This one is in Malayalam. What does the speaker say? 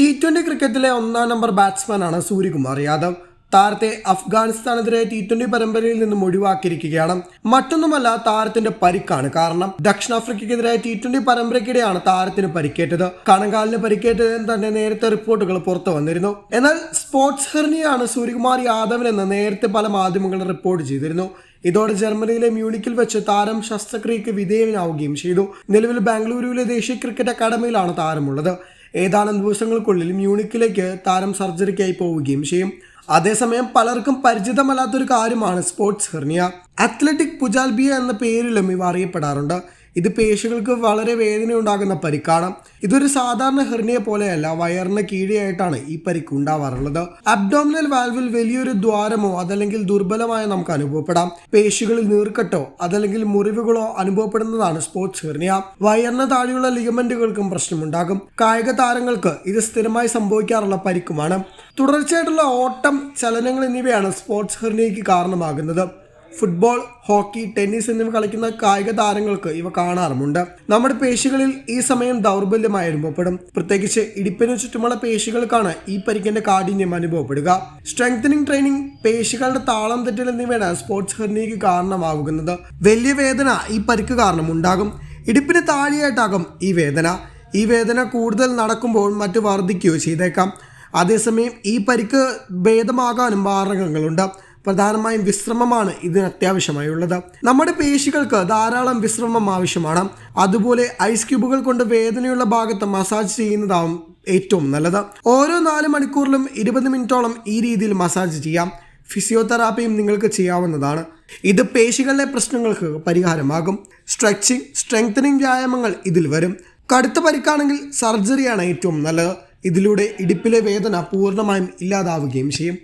ടി ട്വന്റി ക്രിക്കറ്റിലെ ഒന്നാം നമ്പർ ബാറ്റ്സ്മാനാണ് സൂര്യകുമാർ യാദവ്. താരത്തെ അഫ്ഗാനിസ്ഥാനെതിരെ ടി ട്വന്റി പരമ്പരയിൽ നിന്നും ഒഴിവാക്കിയിരിക്കുകയാണ്. മറ്റൊന്നുമല്ല താരത്തിന്റെ പരിക്കാണ് കാരണം. ദക്ഷിണാഫ്രിക്കയ്ക്കെതിരെ ടി ട്വന്റി പരമ്പരയ്ക്കിടെയാണ് താരത്തിന് പരിക്കേറ്റത്. കണങ്കാലിന് പരിക്കേറ്റതെന്ന് തന്നെ നേരത്തെ റിപ്പോർട്ടുകൾ പുറത്തു വന്നിരുന്നു. എന്നാൽ സ്പോർട്സ് ഹെർണിയാണ് സൂര്യകുമാർ യാദവിനെന്ന് നേരത്തെ പല മാധ്യമങ്ങളും റിപ്പോർട്ട് ചെയ്തിരുന്നു. ഇതോടെ ജർമ്മനിയിലെ മ്യൂണിക്കിൽ വെച്ച് താരം ശസ്ത്രക്രിയക്ക് വിധേയനാവുകയും ചെയ്തു. നിലവിൽ ബാംഗ്ലൂരുവിലെ ദേശീയ ക്രിക്കറ്റ് അക്കാദമിയിലാണ് താരമുള്ളത്. ഏതാനും ദിവസങ്ങൾക്കുള്ളിൽ മ്യൂണിക്കിലേക്ക് താരം സർജറിക്കായി പോവുകയും ചെയ്യും. അതേസമയം പലർക്കും പരിചിതമല്ലാത്തൊരു കാര്യമാണ് സ്പോർട്സ് ഹെർണിയ. അത്ലറ്റിക് പുജാൽബിയ എന്ന പേരിലും ഇവ അറിയപ്പെടാറുണ്ട്. ഇത് പേശികൾക്ക് വളരെ വേദന ഉണ്ടാകുന്ന പരിക്കാണ്. ഇതൊരു സാധാരണ ഹെർണിയെ പോലെയല്ല വയറിന് കീഴെയായിട്ടാണ് ഈ പരിക്ക് ഉണ്ടാവാറുള്ളത്. അബ്ഡോമിനൽ വാൽവിൽ വലിയൊരു ദ്വാരമോ അതല്ലെങ്കിൽ ദുർബലമായ നമുക്ക് അനുഭവപ്പെടാം. പേശികളിൽ നീർക്കെട്ടോ അതല്ലെങ്കിൽ മുറിവുകളോ അനുഭവപ്പെടുന്നതാണ് സ്പോർട്സ് ഹെർണിയ. വയറിന് താഴെയുള്ള ലിഗമെന്റുകൾക്കും പ്രശ്നമുണ്ടാകും. കായിക താരങ്ങൾക്ക് ഇത് സ്ഥിരമായി സംഭവിക്കാറുള്ള പരിക്കുമാണ്. തുടർച്ചയായിട്ടുള്ള ഓട്ടം ചലനങ്ങൾ എന്നിവയാണ് സ്പോർട്സ് ഹെർണിയയ്ക്ക് കാരണമാകുന്നത്. ഫുട്ബോൾ ഹോക്കി ടെന്നീസ് എന്നിവ കളിക്കുന്ന കായിക താരങ്ങൾക്ക് ഇവ കാണാറുമുണ്ട്. നമ്മുടെ പേശികളിൽ ഈ സമയം ദൗർബല്യമായി അനുഭവപ്പെടും പ്രത്യേകിച്ച് ഇടിപ്പിനു ചുറ്റുമുള്ള പേശികൾക്കാണ് ഈ പരിക്കിന്റെ കാഠിന്യം അനുഭവപ്പെടുക. സ്ട്രെങ്തനിങ് ട്രെയിനിങ് പേശികളുടെ താളം തെറ്റൽ എന്നിവയാണ് സ്പോർട്സ് ഹെർണിയയ്ക്ക് കാരണമാകുന്നത്. വലിയ വേദന ഈ പരിക്ക് കാരണം ഉണ്ടാകും ഇടിപ്പിന് താഴെയായിട്ടാകും ഈ വേദന. ഈ വേദന കൂടുതൽ നടക്കുമ്പോൾ മറ്റു വർദ്ധിക്കുകയോ ചെയ്തേക്കാം. അതേസമയം ഈ പരിക്ക് ഭേദമാകാനും മാർഗങ്ങളുണ്ട് പ്രധാനമായും വിശ്രമമാണ് ഇതിന് അത്യാവശ്യമായുള്ളത്. നമ്മുടെ പേശികൾക്ക് ധാരാളം വിശ്രമം ആവശ്യമാണ്. അതുപോലെ ഐസ് ക്യൂബുകൾ കൊണ്ട് വേദനയുള്ള ഭാഗത്ത് മസാജ് ചെയ്യുന്നതാവും ഏറ്റവും നല്ലത്. ഓരോ നാല് മണിക്കൂറിലും ഇരുപത് മിനിറ്റോളം ഈ രീതിയിൽ മസാജ് ചെയ്യാം. ഫിസിയോതെറാപ്പിയും നിങ്ങൾക്ക് ചെയ്യാവുന്നതാണ്. ഇത് പേശികളിലെ പ്രശ്നങ്ങൾക്ക് പരിഹാരമാകും. സ്ട്രെച്ചിങ് സ്ട്രെങ്തനിങ് വ്യായാമങ്ങൾ ഇതിൽ വരും. കടുത്ത പരിക്കാണെങ്കിൽ സർജറിയാണ് ഏറ്റവും നല്ലത്. ഇതിലൂടെ ഇടുപ്പിലെ വേദന പൂർണമായും ഇല്ലാതാവുകയും ചെയ്യും.